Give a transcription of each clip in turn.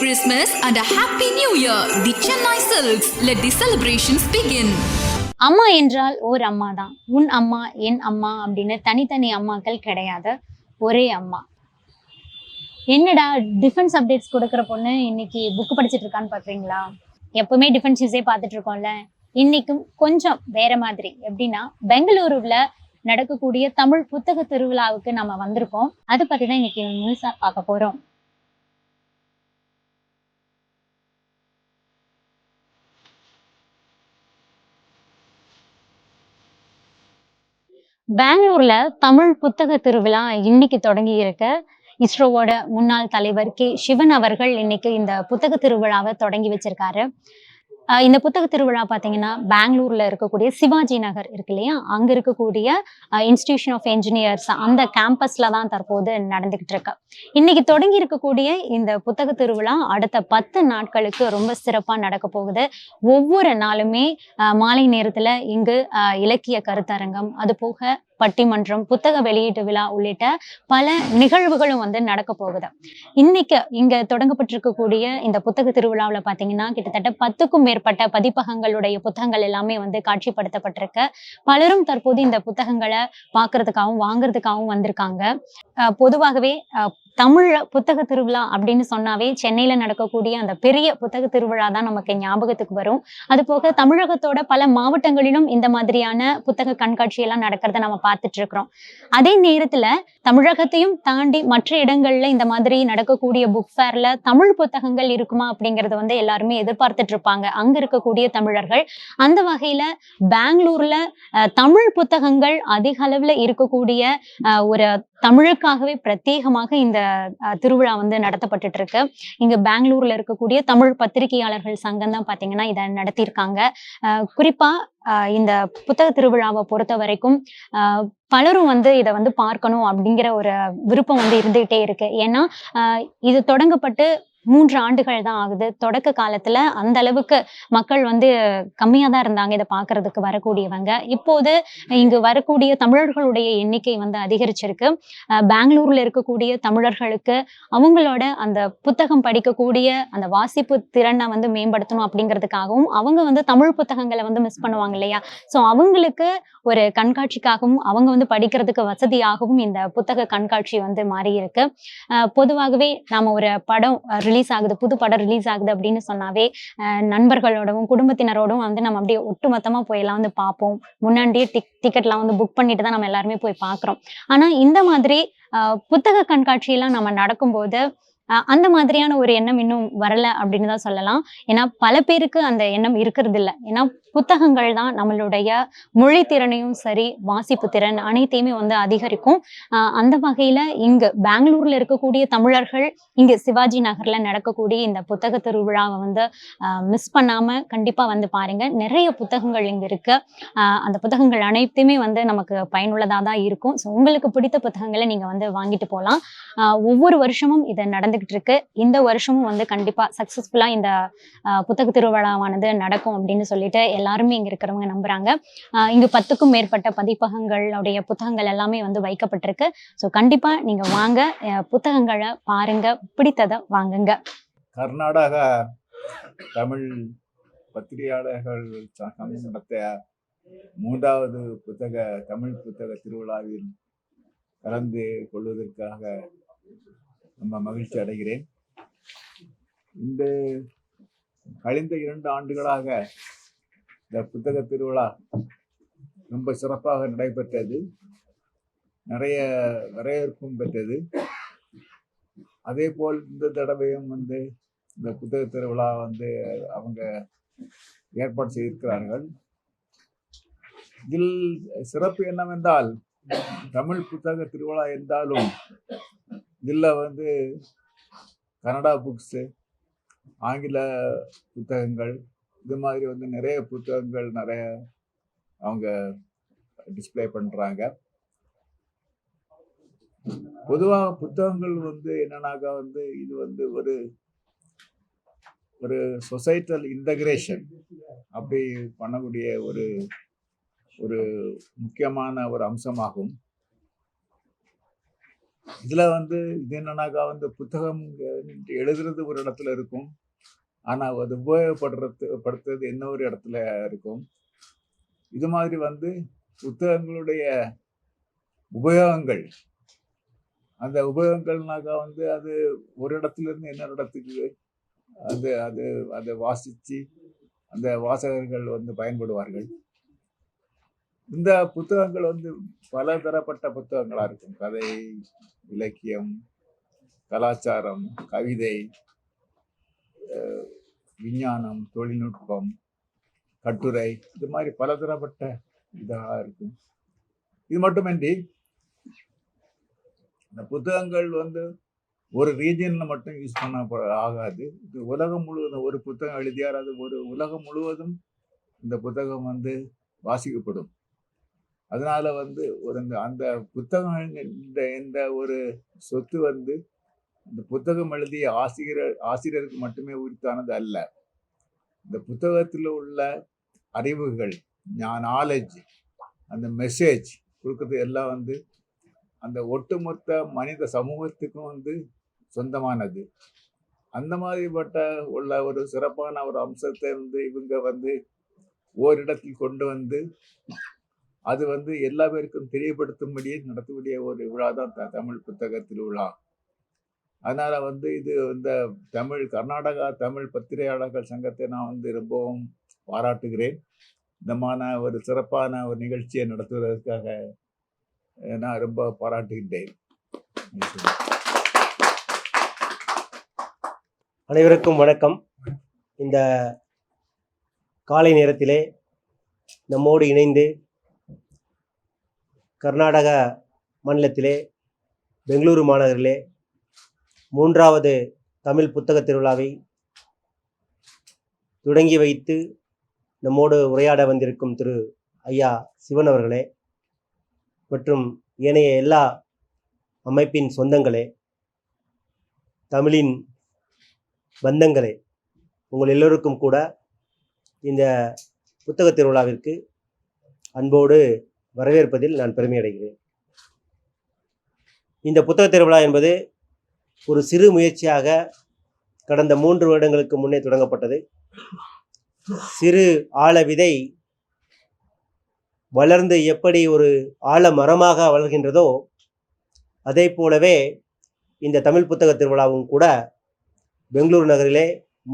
Christmas and a Happy New Year. The Chennai Silks. Let the celebrations begin. அம்மா என்றால் ஓர் அம்மா தான் உன் அம்மா என் அம்மா அப்படின்னு தனித்தனி அம்மாக்கள் கிடையாது. ஒரே அம்மா. என்னடா டிஃபென்ஸ் அப்டேட்ஸ் கொடுக்குற பொண்ணு இன்னைக்கு புக் படிச்சிட்டு இருக்கான்னு பாக்குறீங்களா? எப்பவுமே டிஃபென்ஸ் நியூஸே பார்த்துட்டு இருக்கோம்ல இன்னைக்கும் கொஞ்சம் வேற மாதிரி. எப்படின்னா பெங்களூருல நடக்கக்கூடிய தமிழ் புத்தக திருவிழாவுக்கு நம்ம வந்திருக்கோம். அதை பத்தி தான் இன்னைக்கு முழுசா பார்க்க போறோம். பெங்களூர்ல தமிழ் புத்தக திருவிழா இன்னைக்கு தொடங்கி இருக்க. இஸ்ரோவோட முன்னாள் தலைவர் கே. சிவன் அவர்கள் இன்னைக்கு இந்த புத்தக திருவிழாவை தொடங்கி வச்சிருக்காரு. இந்த புத்தக திருவிழா பார்த்தீங்கன்னா பெங்களூர்ல இருக்கக்கூடிய சிவாஜி நகர் இருக்கு இல்லையா? அங்க இருக்கக்கூடிய இன்ஸ்டிடியூஷன் ஆஃப் என்ஜினியர்ஸ் அந்த கேம்பஸ்ல தான் தற்போது நடந்துகிட்டு இருக்கு. இன்னைக்கு தொடங்கி இருக்கக்கூடிய இந்த புத்தக திருவிழா அடுத்த பத்து நாட்களுக்கு ரொம்ப சிறப்பா நடக்க போகுது. ஒவ்வொரு நாளுமே மாலை நேரத்துல இங்கு இலக்கிய கருத்தரங்கம் அது போக பட்டிமன்றம் புத்தக வெளியீட்டு விழா உள்ளிட்ட பல நிகழ்வுகளும் வந்து நடக்க போகுது. இன்னைக்கு இங்க தொடங்கப்பட்டிருக்கக்கூடிய இந்த புத்தக திருவிழாவில் பாத்தீங்கன்னா கிட்டத்தட்ட பத்துக்கும் மேற்பட்ட பதிப்பகங்களுடைய புத்தகங்கள் எல்லாமே வந்து காட்சிப்படுத்தப்பட்டிருக்கு. பலரும் தற்போது இந்த புத்தகங்களை பார்க்கறதுக்காகவும் வாங்குறதுக்காகவும் வந்திருக்காங்க. அஹ் பொதுவாகவே தமிழ புத்தக திருவிழா அப்படின்னு சொன்னாவே சென்னையில நடக்கக்கூடிய அந்த பெரிய புத்தக திருவிழா தான் நமக்கு ஞாபகத்துக்கு வரும். அது போக தமிழகத்தோட பல மாவட்டங்களிலும் இந்த மாதிரியான புத்தக கண்காட்சி எல்லாம் நடக்கிறத நம்ம பார்த்துட்டு இருக்கிறோம். அதே நேரத்துல தமிழகத்தையும் தாண்டி மற்ற இடங்கள்ல இந்த மாதிரி நடக்கக்கூடிய புக் ஃபேர்ல தமிழ் புத்தகங்கள் இருக்குமா அப்படிங்கறத வந்து எல்லாருமே எதிர்பார்த்துட்டு இருப்பாங்க. அங்க இருக்கக்கூடிய தமிழர்கள். அந்த வகையில பெங்களூர்ல அஹ், தமிழ் புத்தகங்கள் அதிக அளவுல இருக்கக்கூடிய ஒரு தமிழுக்காகவே பிரத்யேகமாக இந்த திருவிழா வந்து நடத்தப்பட்டுட்டு இருக்கு இங்க பெங்களூர்ல இருக்கக்கூடிய தமிழ் பத்திரிகையாளர்கள் சங்கம் தான் பாத்தீங்கன்னா இதை நடத்தியிருக்காங்க. குறிப்பா இந்த புத்தக திருவிழாவை பொறுத்த வரைக்கும் பலரும் வந்து இதை வந்து பார்க்கணும் அப்படிங்கிற ஒரு விருப்பம் வந்து இருந்துகிட்டே இருக்கு. ஏன்னா இது தொடங்கப்பட்டு மூன்று ஆண்டுகள் தான் ஆகுது. தொடக்க காலத்துல அந்த அளவுக்கு மக்கள் வந்து கம்மியா தான் இருந்தாங்க. இதை பாக்குறதுக்கு வரக்கூடியவங்க. இப்போது இங்கு வரக்கூடிய தமிழர்களுடைய எண்ணிக்கை வந்து அதிகரிச்சிருக்கு. பெங்களூர்ல இருக்கக்கூடிய தமிழர்களுக்கு அவங்களோட அந்த புத்தகம் படிக்கக்கூடிய அந்த வாசிப்பு திறனை வந்து மேம்படுத்தணும் அப்படிங்கிறதுக்காகவும் அவங்க வந்து தமிழ் புத்தகங்களை வந்து மிஸ் பண்ணுவாங்க இல்லையா? ஸோ அவங்களுக்கு ஒரு கண்காட்சிக்காகவும் அவங்க வந்து படிக்கிறதுக்கு வசதியாகவும் இந்த புத்தக கண்காட்சி வந்து மாறி இருக்கு பொதுவாகவே நாம ஒரு படம் ரிலீஸ் ஆகுது புது படம் ரிலீஸ் ஆகுது அப்படின்னு சொன்னாவே நண்பர்களோடவும் குடும்பத்தினரோடும் வந்து நம்ம அப்படியே ஒட்டுமொத்தமா போய் எல்லாம் வந்து பார்ப்போம். முன்னாடியே டிக் டிக்கெட்லாம் வந்து புக் பண்ணிட்டு தான் நம்ம எல்லாருமே போய் பார்க்குறோம். ஆனா இந்த மாதிரி புத்தக கண்காட்சியெல்லாம் நம்ம நடக்கும்போது அந்த மாதிரியான ஒரு எண்ணம் இன்னும் வரல அப்படின்னு தான் சொல்லலாம். ஏன்னா பல பேருக்கு அந்த எண்ணம் இருக்கிறது இல்ல ஏன்னா புத்தகங்கள் தான் நம்மளுடைய மொழி திறனையும் சரி வாசிப்பு திறன் அனைத்தையுமே வந்து அதிகரிக்கும். அந்த வகையில இங்கு பெங்களூர்ல இருக்கக்கூடிய தமிழர்கள் இங்க சிவாஜி நகர்ல நடக்கக்கூடிய இந்த புத்தக திருவிழாவை வந்து மிஸ் பண்ணாம கண்டிப்பா வந்து பாருங்க. நிறைய புத்தகங்கள் இங்க இருக்கு. ஆஹ் அந்த புத்தகங்கள் அனைத்துமே வந்து நமக்கு பயனுள்ளதா தான் இருக்கும். ஸோ உங்களுக்கு பிடித்த புத்தகங்களை நீங்க வந்து வாங்கிட்டு போகலாம் ஆஹ் ஒவ்வொரு வருஷமும் இதை நடந்து நடந்துகிட்டு இருக்கு இந்த வருஷமும் வந்து கண்டிப்பா சக்சஸ்ஃபுல்லா இந்த புத்தக திருவிழாவானது நடக்கும் அப்படின்னு சொல்லிட்டு எல்லாருமே இங்க இருக்கிறவங்க நம்புறாங்க. இங்கு பத்துக்கும் மேற்பட்ட பதிப்பகங்களுடைய புத்தகங்கள் எல்லாமே வந்து வைக்கப்பட்டிருக்கு. ஸோ கண்டிப்பா நீங்க வாங்க புத்தகங்களை பாருங்க பிடித்ததை வாங்குங்க. கர்நாடக தமிழ் பத்திரிகையாளர்கள் சங்கம் நடத்திய மூன்றாவது புத்தக தமிழ் புத்தக திருவிழாவில் கலந்து கொள்வதற்காக நம்ம மகிழ்ச்சி அடைகிறேன். இந்த கழிந்த இரண்டு ஆண்டுகளாக இந்த புத்தக திருவிழா ரொம்ப சிறப்பாக நடைபெற்றது. நிறைய வரவேற்பும் பெற்றது. அதே போல் இந்த தடவையும் வந்து இந்த புத்தக திருவிழா வந்து அவங்க ஏற்பாடு செய்திருக்கிறார்கள். இதில் சிறப்பு என்னவென்றால் தமிழ் புத்தக திருவிழா என்றாலும் இதில் வந்து கன்னடா புக்ஸு ஆங்கில புத்தகங்கள் இது மாதிரி வந்து நிறைய புத்தகங்கள் நிறைய அவங்க டிஸ்ப்ளே பண்ணுறாங்க பொதுவாக புத்தகங்கள் வந்து என்னன்னாக்கா வந்து இது வந்து ஒரு ஒரு சொசைட்டல் இன்டகிரேஷன் அப்படி பண்ணக்கூடிய ஒரு ஒரு முக்கியமான ஒரு அம்சமாகும். இதில் வந்து இது என்னன்னாக்கா வந்து புத்தகம் எழுதுறது ஒரு இடத்துல இருக்கும். ஆனா அது உபயோகப்படுறது படுத்துறது இன்னொரு இடத்துல இருக்கும். இது மாதிரி வந்து புத்தகங்களுடைய உபயோகங்கள். அந்த உபயோகங்கள்னாக்கா வந்து அது ஒரு இடத்துல இருந்து இன்னொரு இடத்துக்கு அது அது அதை வாசிச்சு அந்த வாசகர்கள் வந்து பயன்படுவார்கள். இந்த புத்தகங்கள் வந்து பல தரப்பட்ட புத்தகங்களாக இருக்கும். கதை இலக்கியம் கலாச்சாரம் கவிதை விஞ்ஞானம் தொழில்நுட்பம் கட்டுரை இது மாதிரி பலதரப்பட்ட இதாக இருக்கும். இது மட்டுமின்றி இந்த புத்தகங்கள் வந்து ஒரு ரீஜனில் மட்டும் யூஸ் பண்ண ஆகாது. இது உலகம் முழுவதும் ஒரு புத்தகம் எழுதியார் அது ஒரு உலகம் முழுவதும் இந்த புத்தகம் வந்து வாசிக்கப்படும். அதனால வந்து ஒரு இந்த அந்த புத்தகங்கள் இந்த இந்த ஒரு சொத்து வந்து இந்த புத்தகம் எழுதிய ஆசிரியர் ஆசிரியருக்கு மட்டுமே உரித்தானது அல்ல. இந்த புத்தகத்தில் உள்ள அறிவுகள் நாலேஜ் அந்த மெசேஜ் கொடுக்கறது எல்லாம் வந்து அந்த ஒட்டுமொத்த மனித சமூகத்துக்கும் வந்து சொந்தமானது. அந்த மாதிரிப்பட்ட உள்ள ஒரு சிறப்பான ஒரு அம்சத்தை வந்து இவங்க வந்து ஓரிடத்தில் கொண்டு வந்து அது வந்து எல்லா பேருக்கும் தெரியப்படுத்தும்படியே நடத்தக்கூடிய ஒரு விழா தான் த- தமிழ் புத்தக திருவிழா அதனால் வந்து இது இந்த தமிழ் கர்நாடகா தமிழ் பத்திரிகையாளர்கள் சங்கத்தை நான் வந்து ரொம்பவும் பாராட்டுகிறேன். இந்தமான ஒரு சிறப்பான ஒரு நிகழ்ச்சியை நடத்துவதற்காக நான் ரொம்ப பாராட்டுகின்றேன். அனைவருக்கும் வணக்கம். இந்த காலை நேரத்திலே நம்மோடு இணைந்து கர்நாடக மாநிலத்திலே பெங்களூரு மாநகரிலே மூன்றாவது தமிழ் புத்தக திருவிழாவை தொடங்கி வைத்து நம்மோடு உரையாட வந்திருக்கும் திரு ஐயா சிவன் அவர்களே மற்றும் ஏனைய எல்லா அமைப்பின் சொந்தங்களே தமிழின் பந்தங்களே உங்கள் எல்லோருக்கும் கூட இந்த புத்தக திருவிழாவிற்கு அன்போடு வரவேற்பதில் நான் பெருமை அடைகிறேன் இந்த புத்தக திருவிழா என்பது ஒரு சிறு முயற்சியாக கடந்த மூன்று வருடங்களுக்கு முன்னே தொடங்கப்பட்டது. சிறு ஆழ விதை வளர்ந்து எப்படி ஒரு ஆழ மரமாக வளர்கின்றதோ அதே போலவே இந்த தமிழ் புத்தக திருவிழாவும் கூட பெங்களூரு நகரிலே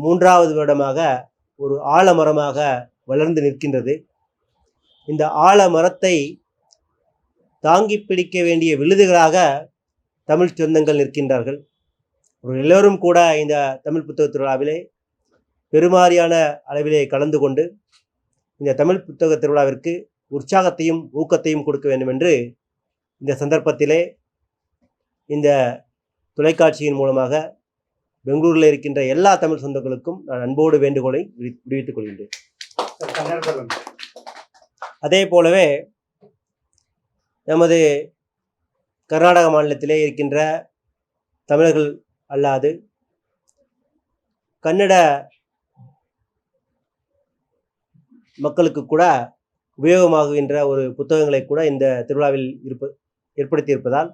மூன்றாவது வருடமாக ஒரு ஆலமரமாக வளர்ந்து நிற்கின்றது. இந்த ஆலமரத்தை தாங்கி பிடிக்க வேண்டிய விழுதுகளாக தமிழ் சொந்தங்கள் நிற்கின்றார்கள். ஒரு எல்லோரும் கூட இந்த தமிழ் புத்தக திருவிழாவிலே பெருமாறியான அளவிலே கலந்து கொண்டு இந்த தமிழ் புத்தக திருவிழாவிற்கு உற்சாகத்தையும் ஊக்கத்தையும் கொடுக்க வேண்டும் என்று இந்த சந்தர்ப்பத்திலே இந்த தொலைக்காட்சியின் மூலமாக பெங்களூரில் இருக்கின்ற எல்லா தமிழ் சொந்தங்களுக்கும் நான் அன்போடு வேண்டுகோளை விடுவித்துக் கொள்கின்றேன். அதே போலவே நமது கர்நாடக மாநிலத்திலே இருக்கின்ற தமிழர்கள் அல்லாது கன்னட மக்களுக்கு கூட உபயோகமாகுகின்ற ஒரு புத்தகங்களை கூட இந்த திருவிழாவில் இருப்ப ஏற்படுத்தியிருப்பதால்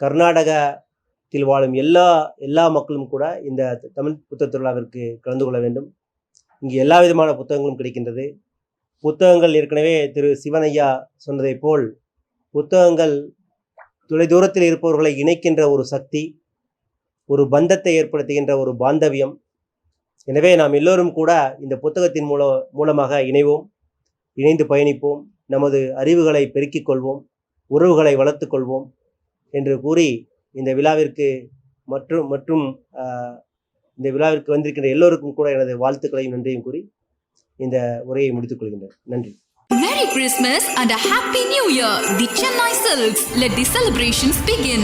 கர்நாடகத்தில் வாழும் எல்லா எல்லா மக்களும் கூட இந்த தமிழ் புத்தக திருவிழாவிற்கு கலந்து கொள்ள வேண்டும். இங்கு எல்லா விதமான புத்தகங்களும் கிடைக்கின்றது. புத்தகங்கள் ஏற்கனவே திரு சிவனையா சொன்னதைப் போல் புத்தகங்கள் தொலைதூரத்தில் இருப்பவர்களை இணைக்கின்ற ஒரு சக்தி ஒரு பந்தத்தை ஏற்படுத்துகின்ற ஒரு பாந்தவியம். எனவே நாம் எல்லோரும் கூட இந்த புத்தகத்தின் மூல மூலமாக இணைவோம் இணைந்து பயணிப்போம் நமது அறிவுகளை பெருக்கிக் கொள்வோம் உறவுகளை வளர்த்துக் கொள்வோம் என்று கூறி இந்த விழாவிற்கு மற்றும் மற்றும் இந்த விழாவிற்கு வந்திருக்கின்ற எல்லோருக்கும் கூட எனது வாழ்த்துக்களையும் நன்றியும் கூறி இந்த உரையை முடித்துக் கொள்கின்றேன் நன்றி Merry Christmas and a Happy New Year! The Chennai Silks. Let the celebrations begin.